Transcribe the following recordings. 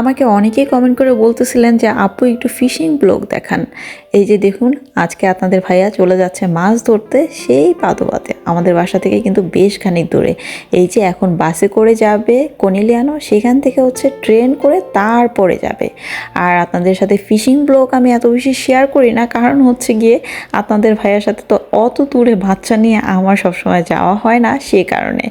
আমাকে অনেকেই কমেন্ট করে বলতেছিলেন যে, আপু, একটু ফিশিং ব্লগ দেখান। এই যে দেখুন, আজকে আপনাদের ভাইয়া চলে যাচ্ছে মাছ ধরতে সেই পাদোবাতে আমাদের বাসা থেকে কিন্তু বেশ খানিক দূরে। এই যে এখন বাসে করে যাবে কনিলিয়ানো, সেখান থেকে হচ্ছে ট্রেন করে তারপরে যাবে। আর আপনাদের সাথে ফিশিং ব্লগ আমি এত বেশি শেয়ার করি না, কারণ হচ্ছে গিয়ে আপনাদের ভাইয়ার সাথে তো অত দূরে বাচ্চা নিয়ে আমার সবসময় যাওয়া হয় না, সে কারণে।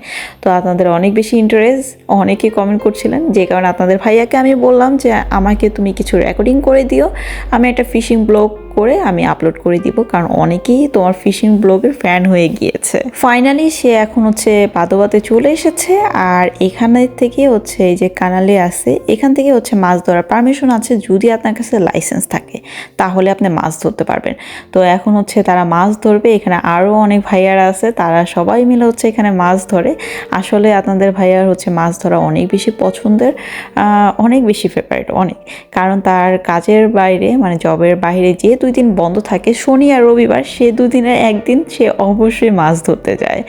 তো আপনাদের অনেক বেশি ইন্টারেস্ট অনেকেই কমেন্ট করছিলেন, যে কারণে আপনাদের ভাইয়াকে আমি বললাম যে আমাকে তুমি কিছু রেকর্ডিং করে দিও। আমি একটা ফিশিং ব্লগ করে আমি আপলোড করে দিব কারণ অনেকেই তোমার ফিশিং ব্লগের ফ্যান হয়ে গিয়েছে। ফাইনালি সে এখন হচ্ছে পাদোবাতে চলে এসেছে আর এখানে থেকে হচ্ছে এই যে কানালে আছে এখান থেকে হচ্ছে মাছ ধরার পারমিশন আছে যদি আপনার কাছে লাইসেন্স থাকে তাহলে আপনি মাছ ধরতে পারবেন। তো এখন হচ্ছে তারা মাছ ধরবে এখানে আরও অনেক ভাইয়ারা আছে তারা সবাই মিলে হচ্ছে এখানে মাছ ধরে। আসলে আপনাদের ভাইয়ার হচ্ছে মাছ ধরা অনেক বেশি পছন্দের আহ, অনেক বেশি ফেভারিট অনেক। কারণ তার কাজের বাইরে মানে জবের বাইরে যে দুই দিন বন্ধ থাকে, শনি আর রবিবার, সে দুদিনের একদিন সে অবশ্যই মাছ ধরতে যায়।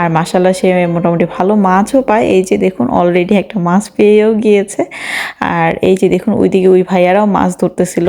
আর মাসাল্লাহ সে মোটামুটি ভালো মাছও পায়। এই যে দেখুন অলরেডি একটা মাছ পেয়েও গিয়েছে। আর এই যে দেখুন, ওইদিকে ওই ভাইয়ারাও মাছ ধরতেছিল।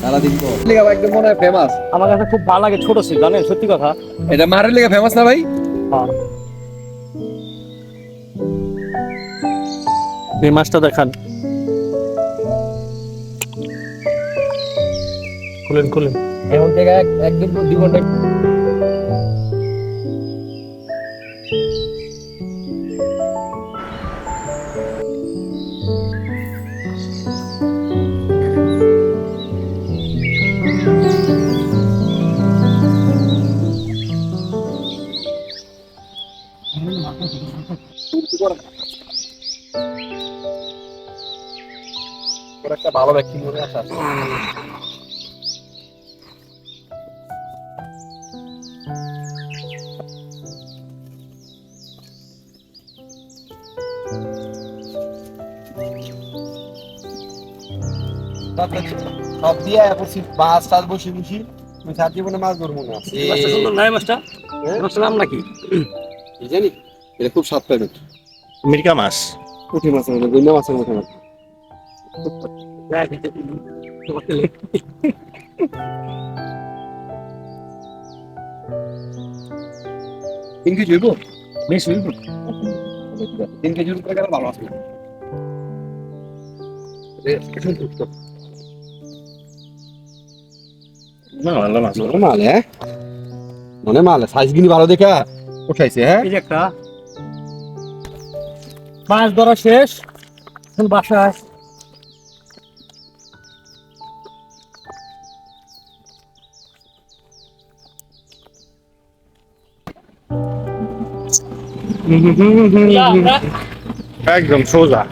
সারাদিন একদম মনে হয় ফেমাস আমার কাছে খুব ভালো লাগে ছোট ছিল জানেন? সত্যি কথা। এটা মারের লিগা ফেমাস না ভাই? এই মাছটা দেখান। খুলেন খুলেন। এখন থেকে একদম একদিন দু ঘণ্টা ব্যক্তি মনে আসা সব দিয়ে মাছ টাছ বসি বসি সার জীবনে মাছ ধরবো না। নাই মাছটা মাছটার নাম নাকি? জানি? এটা খুব পাবে মিরকা মাছ। পুঁটি মাছের মতো গুন্ডা মাছের মতো তিন কেজি হইব বেশ হইব। তিন কেজি রূপে গেলে ভালো ভালো মনে মাল হ্যাঁ? মনে মাল সাইজ গিনি ভালো দেখা উঠাইছে হ্যাঁ? একটা। মাছ ধরা শেষ। এখন বাসায়। একদম সোজা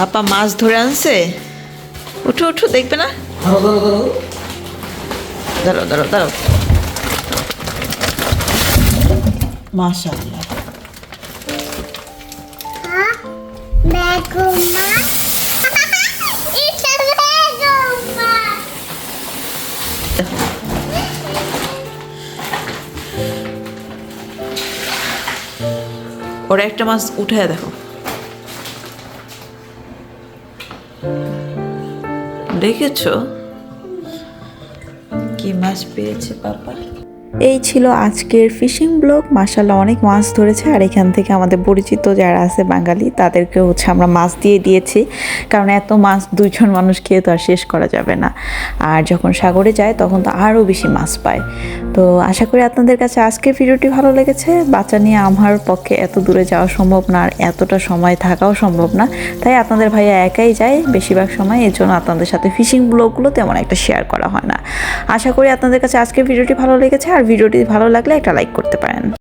পাপা মাছ ধরে আনছে? উঠো উঠো দেখবে না? দাঁড়াও দাঁড়াও দাঁড়াও। মাশাআল্লাহ. ওরা একটা মাছ উঠে দেখো। দেখেছ? কি মাছ পেয়েছে পাপা? এই ছিল আজকের ফিশিং ব্লগ। মাসাল্লাহ অনেক মাছ ধরেছে, আর এখান থেকে আমাদের পরিচিত যারা আছে বাঙালি, তাদেরকে হচ্ছে আমরা মাছ দিয়ে দিয়েছি। কারণ এত মাছ দুইজন মানুষ খেয়ে তো আর শেষ করা যাবে না। আর যখন সাগরে যায়, তখন তো আরও বেশি মাছ পায়। তো আশা করি আপনাদের কাছে আজকের ভিডিওটি ভালো লেগেছে। বাচ্চা নিয়ে আমার পক্ষে এত দূরে যাওয়া সম্ভব না, আর এতটা সময় থাকাও সম্ভব না। তাই আপনাদের ভাইয়া একাই যায় বেশিরভাগ সময়, এর জন্য আপনাদের সাথে ফিশিং ব্লগগুলো তেমন একটা শেয়ার করা হয় না। আশা করি আপনাদের কাছে আজকের ভিডিওটি ভালো লেগেছে আর ভিডিওটি ভালো লাগলে একটা লাইক করতে পারেন।